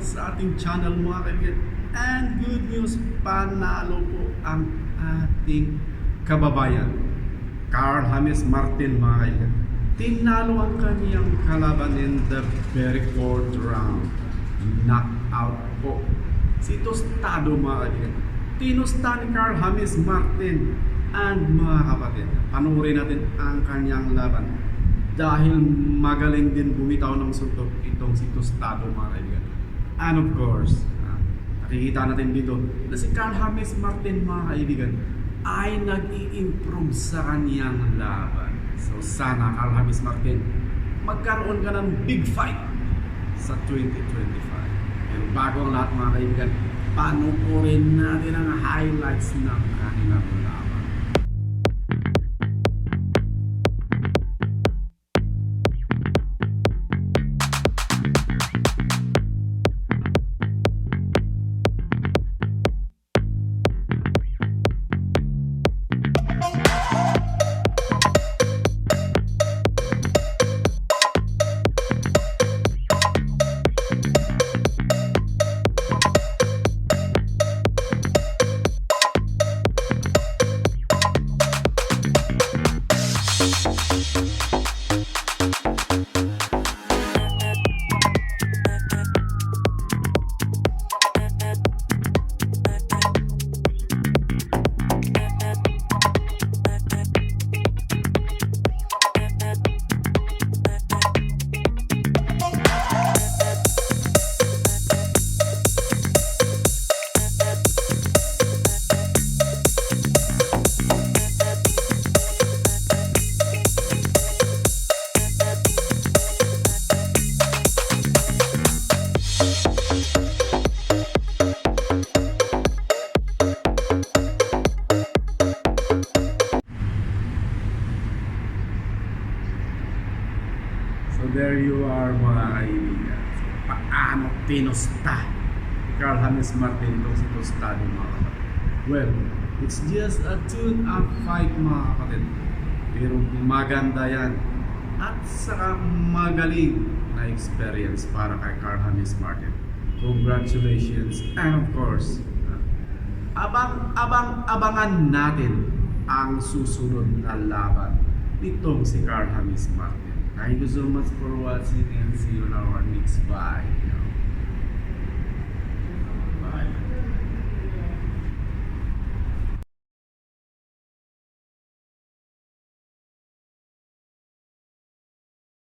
sa ating channel mga kaibigan. And good news, panalo po ang ating kababayan. Carl James Martin mga kaibigan. Tinalo ang kaniyang kalaban in the very fourth round. Knockout po. Si Tostado mga kaibigan. Tinusta ni Carl James Martin and mga kapatid. Panuorin natin ang kanyang laban. Dahil magaling din bumitaw ng suntok itong si Tostado mga kaibigan. And of course, ah, nakikita natin dito na si Carl James Martin mga kaibigan ay nag-i-improve sa kaniyang laban. So sana Carl James Martin magkaroon ka ng big fight sa 2025. Pero bago ang lahat mga kaibigan, panuorin natin ang highlights ng kanilang laban. So there you are mga kaibigan. So, paano pinusta ni Carl James Martin itong si Tostado mga kapatid? Well, it's just a tune-up fight mga kapatid. Pero maganda yan. At saka magaling na experience para kay Carl James Martin. Congratulations and of course, abang abang abangan natin ang susunod na laban nitong si Carl James Martin. Thank you so much for watching and see you on our next video.